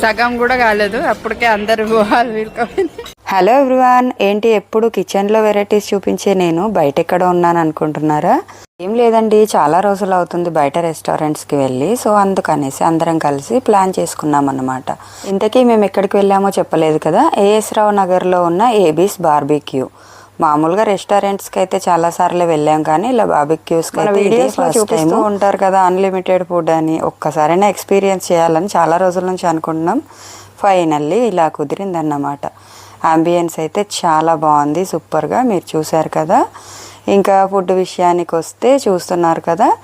సగం కూడా కాలేదు అప్పటికే అందరు హలో ఎవ్రీవాన్ ఏంటి ఎప్పుడు కిచెన్లో వెరైటీస్ చూపించే నేను? బయట ఎక్కడ ఉన్నాను అనుకుంటున్నారా? ఏం లేదండి చాలా రోజులు అవుతుంది బయట రెస్టారెంట్స్కి వెళ్ళి సో అందుకనేసి అందరం కలిసి ప్లాన్ చేసుకున్నాం అన్నమాట. ఇంతకీ మేము ఎక్కడికి వెళ్ళామో చెప్పలేదు కదా? ఏఎస్ రావు నగర్లో ఉన్న ఏబీస్ బార్బీక్యూ మామూలుగా రెస్టారెంట్స్కి అయితే చాలా సార్లు వెళ్ళాం కానీ ఇలా బార్బిక్యూస్కి అయితే వీడియోస్ చూపిస్తూ ఉంటారు కదా అన్లిమిటెడ్ ఫుడ్ అని. ఒక్కసారైనా ఎక్స్పీరియన్స్ చేయాలని చాలా రోజుల నుంచి అనుకుంటున్నాం. ఫైనల్లీ ఇలా కుదిరిందన్నమాట. అంబియన్స్ అయితే చాలా బాగుంది సూపర్గా మీరు చూశారు కదా. ఇంకా ఫుడ్ విషయానికి వస్తే చూస్తున్నారు కదా.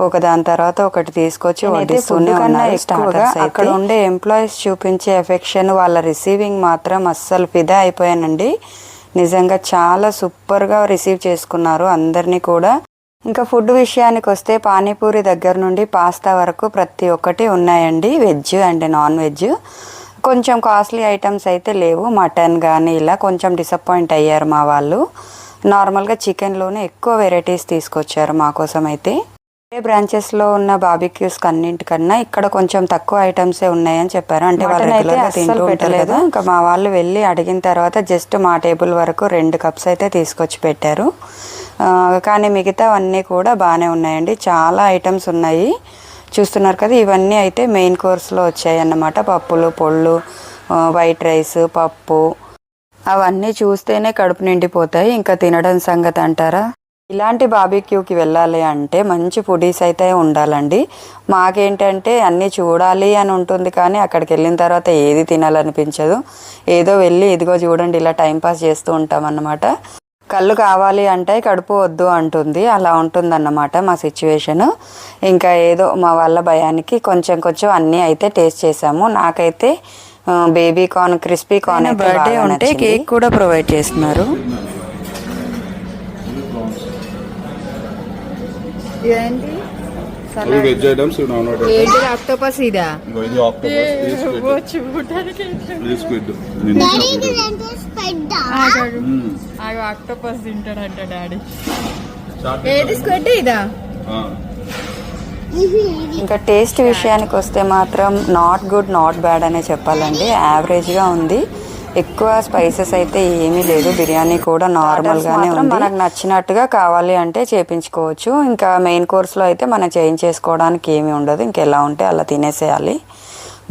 ఒక దాని తర్వాత ఒకటి తీసుకొచ్చి వడ్డిస్తూనే ఎక్కువగా అక్కడ ఉండే ఎంప్లాయీస్ చూపించే ఎఫెక్షన్ వాళ్ళ రిసీవింగ్ మాత్రం అస్సలు ఫిదా అయిపోయానండి. నిజంగా చాలా సూపర్గా రిసీవ్ చేసుకున్నారు అందరినీ కూడా. ఇంకా ఫుడ్ విషయానికి వస్తే పానీపూరి దగ్గర నుండి పాస్తా వరకు ప్రతి ఒక్కటి ఉన్నాయండి. Veg and non veg. కొంచెం కాస్ట్లీ ఐటమ్స్ అయితే లేవు. మటన్ కానీ ఇలా కొంచెం డిసప్పాయింట్ అయ్యారు మా వాళ్ళు. నార్మల్గా చికెన్లోనే ఎక్కువ వెరైటీస్ తీసుకొచ్చారు మా కోసం అయితే ఏ బ్రాంచెస్లో ఉన్న బాబిక్యూస్ అన్నింటికన్నా ఇక్కడ కొంచెం తక్కువ ఐటమ్సే ఉన్నాయని చెప్పారు. అంటే వాళ్ళు రెగ్యులర్గా తింటూ పెట్టలేదు. ఇంకా మా వాళ్ళు వెళ్ళి అడిగిన తర్వాత జస్ట్ మా టేబుల్ వరకు రెండు కప్స్ అయితే తీసుకొచ్చి పెట్టారు. కానీ మిగతావన్నీ కూడా బాగానే ఉన్నాయండి. చాలా ఐటమ్స్ ఉన్నాయి. చూస్తున్నారు కదా ఇవన్నీ అయితే మెయిన్ కోర్స్లో వచ్చాయి అన్నమాట పప్పులు పొళ్ళు వైట్ రైస్ పప్పు. అవన్నీ చూస్తేనే కడుపు నిండిపోతాయి. ఇంకా తినడం సంగతి అంటారా? ఇలాంటి బాబీక్యూకి వెళ్ళాలి అంటే మంచి ఫుడీస్ అయితే ఉండాలండి. మాకేంటంటే అన్నీ చూడాలి అని ఉంటుంది కానీ అక్కడికి వెళ్ళిన తర్వాత ఏది తినాలనిపించదు. ఏదో వెళ్ళి ఇదిగో చూడండి ఇలా టైంపాస్ చేస్తూ ఉంటాం అన్నమాట కళ్ళు కావాలి అంటే కడుపు వద్దు అంటుంది. అలా ఉంటుందన్నమాట మా సిచ్యువేషన్. ఇంకా ఏదో మా వాళ్ళ భయానికి కొంచెం కొంచెం అన్నీ అయితే టేస్ట్ చేసాము నాకైతే baby corn crispy corn birthday ఉంటే కేక్ కూడా ప్రొవైడ్ చేస్తున్నారు. ఇదేంటి ఇవి వెజ్ ఐటమ్స్ ఇవి నాన్ వెజ్ ఏంటి ఆక్టోపస్ ఇదా? ఇగో ఇది ఆక్టోపస్ ఇది స్క్విడ్. చూడడానికి ఇది స్క్విడ్. Octopus తింటాడంట daddy. ఏది స్క్వెడ్ ఇదా? ఇంకా టేస్ట్ విషయానికి వస్తే మాత్రం నాట్ గుడ్ నాట్ బ్యాడ్ అనే చెప్పాలండి. యావరేజ్గా ఉంది. ఎక్కువ స్పైసెస్ అయితే ఏమీ లేదు. బిర్యానీ కూడా నార్మల్గానే ఉంది. మనకు నచ్చినట్టుగా కావాలి అంటే చేపించుకోవచ్చు. ఇంకా మెయిన్ కోర్స్లో అయితే మనం చేయించేసుకోవడానికి ఏమీ ఉండదు. ఇంకెలా ఉంటే అలా తినేసేయాలి.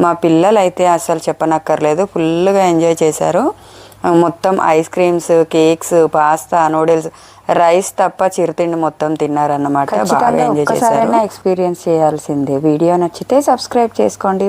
మా పిల్లలు అయితే అసలు చెప్పనక్కర్లేదు. ఫుల్గా ఎంజాయ్ చేశారు. మొత్తం ice creams cakes pasta noodles rice తప్ప చిరుతిండి మొత్తం తిన్నారన్నమాట. బాగా ఎంజాయ్ చేశారు. ఎక్స్పీరియన్స్ చేయాల్సిందే. వీడియో నచ్చితే సబ్స్క్రైబ్ చేసుకోండి.